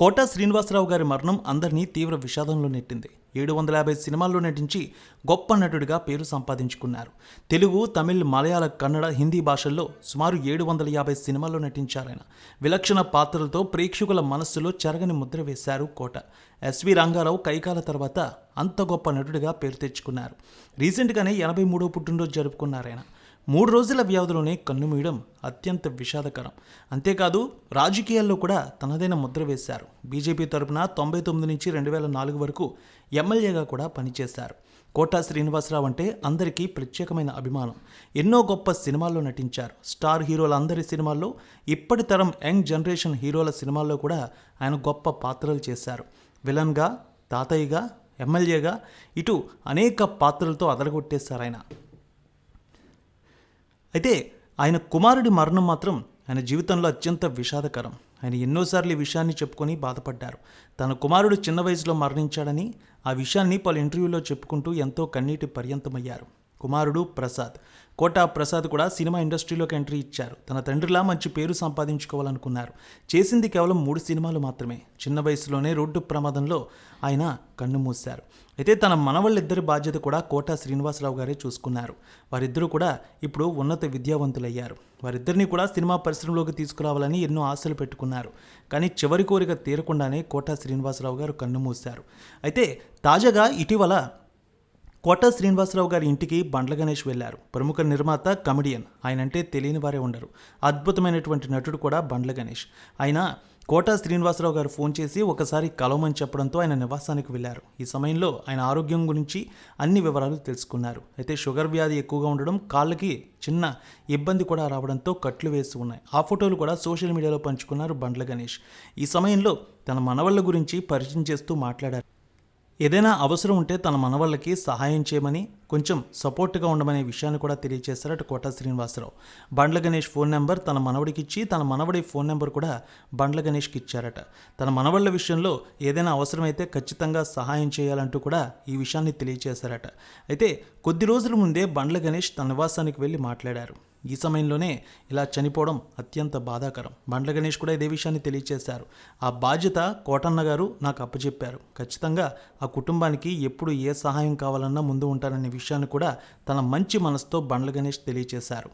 కోట శ్రీనివాసరావు గారి మరణం అందరినీ తీవ్ర విషాదంలో నెట్టింది. ఏడు వందల యాభై సినిమాల్లో నటించి గొప్ప నటుడిగా పేరు సంపాదించుకున్నారు. తెలుగు తమిళ్ మలయాళ కన్నడ హిందీ భాషల్లో సుమారు ఏడు వందల యాభై సినిమాల్లో నటించారాయన. విలక్షణ పాత్రలతో ప్రేక్షకుల మనస్సులో చెరగని ముద్ర వేశారు కోట. ఎస్వి రంగారావు కైకాల తర్వాత అంత గొప్ప నటుడిగా పేరు తెచ్చుకున్నారు. రీసెంట్గానే ఎనభై మూడో పుట్టినరోజు జరుపుకున్నారాయన. మూడు రోజుల వ్యవధిలోనే కన్నుమూయడం అత్యంత విషాదకరం. అంతేకాదు రాజకీయాల్లో కూడా తనదైన ముద్ర వేశారు. బీజేపీ తరపున తొంభై తొమ్మిది నుంచి రెండు వేల నాలుగు వరకు ఎమ్మెల్యేగా కూడా పనిచేశారు. కోటా శ్రీనివాసరావు అంటే అందరికీ ప్రత్యేకమైన అభిమానం. ఎన్నో గొప్ప సినిమాల్లో నటించారు. స్టార్ హీరోల అందరి సినిమాల్లో ఇప్పటి తరం యంగ్ జనరేషన్ హీరోల సినిమాల్లో కూడా ఆయన గొప్ప పాత్రలు చేశారు. విలన్గా తాతయ్యగా ఎమ్మెల్యేగా ఇటు అనేక పాత్రలతో అదరగొట్టేశారు ఆయన. అయితే ఆయన కుమారుడి మరణం మాత్రం ఆయన జీవితంలో అత్యంత విషాదకరం. ఆయన ఎన్నోసార్లు ఈ విషయాన్ని చెప్పుకొని బాధపడ్డారు. తన కుమారుడు చిన్న వయసులో మరణించాడని ఆ విషయాన్ని పలు ఇంటర్వ్యూలో చెప్పుకుంటూ ఎంతో కన్నీటి పర్యంతమయ్యారు. కుమారుడు ప్రసాద్. కోటా ప్రసాద్ కూడా సినిమా ఇండస్ట్రీలోకి ఎంట్రీ ఇచ్చారు. తన తండ్రిలా మంచి పేరు సంపాదించుకోవాలనుకున్నారు. చేసింది కేవలం మూడు సినిమాలు మాత్రమే. చిన్న వయసులోనే రోడ్డు ప్రమాదంలో ఆయన కన్ను మూశారు. అయితే తన మనవళ్ళిద్దరి బాధ్యత కూడా కోటా శ్రీనివాసరావు గారే చూసుకున్నారు. వారిద్దరూ కూడా ఇప్పుడు ఉన్నత విద్యావంతులయ్యారు. వారిద్దరిని కూడా సినిమా పరిశ్రమలోకి తీసుకురావాలని ఎన్నో ఆశలు పెట్టుకున్నారు. కానీ చివరి కోరిక తీరకుండానే కోటా శ్రీనివాసరావు గారు కన్ను మూశారు. అయితే తాజాగా ఇటీవల కోట శ్రీనివాసరావు గారి ఇంటికి బండ్ల గణేష్ వెళ్ళారు ప్రముఖ నిర్మాత కమెడియన్. ఆయన అంటే తెలియని వారే ఉండరు. అద్భుతమైనటువంటి నటుడు కూడా బండ్ల గణేష్. ఆయన కోట శ్రీనివాసరావు గారు ఫోన్ చేసి ఒకసారి కలవమని చెప్పడంతో ఆయన నివాసానికి వెళ్ళారు ఈ సమయంలో ఆయన ఆరోగ్యం గురించి అన్ని వివరాలు తెలుసుకున్నారు. అయితే షుగర్ వ్యాధి ఎక్కువగా ఉండడం కాళ్ళకి చిన్న ఇబ్బంది కూడా రావడంతో కట్లు వేసి ఉన్నాయి. ఆ ఫోటోలు కూడా సోషల్ మీడియాలో పంచుకున్నారు బండ్ల గణేష్. ఈ సమయంలో తన మనవళ్ళ గురించి పరిచయం చేస్తూ మాట్లాడారు. ఏదైనా అవసరం ఉంటే తన మనవాళ్ళకి సహాయం చేయమని కొంచెం సపోర్ట్గా ఉండమనే విషయాన్ని కూడా తెలియజేశారట కోట శ్రీనివాసరావు. బండ్ల గణేష్ ఫోన్ నెంబర్ తన మనవడికి ఇచ్చి తన మనవడి ఫోన్ నెంబర్ కూడా బండ్ల గణేష్కి ఇచ్చారట. తన మనవళ్ళ విషయంలో ఏదైనా అవసరమైతే ఖచ్చితంగా సహాయం చేయాలంటూ కూడా ఈ విషయాన్ని తెలియజేశారట. అయితే కొద్ది రోజుల ముందే బండ్ల గణేష్ తన నివాసానికి వెళ్ళి మాట్లాడారు. ఈ సమయంలోనే ఇలా చనిపోవడం అత్యంత బాధాకరం. బండ్ల గణేష్ కూడా ఇదే విషయాన్ని తెలియజేశారు ఆ బాధ్యత కోటన్న గారు నాకు అప్పచెప్పారు ఖచ్చితంగా ఆ కుటుంబానికి ఎప్పుడు ఏ సహాయం కావాలన్నా ముందు ఉంటాననే విషయాన్ని కూడా తన మంచి మనసుతో బండ్ల గణేష్ తెలియజేశారు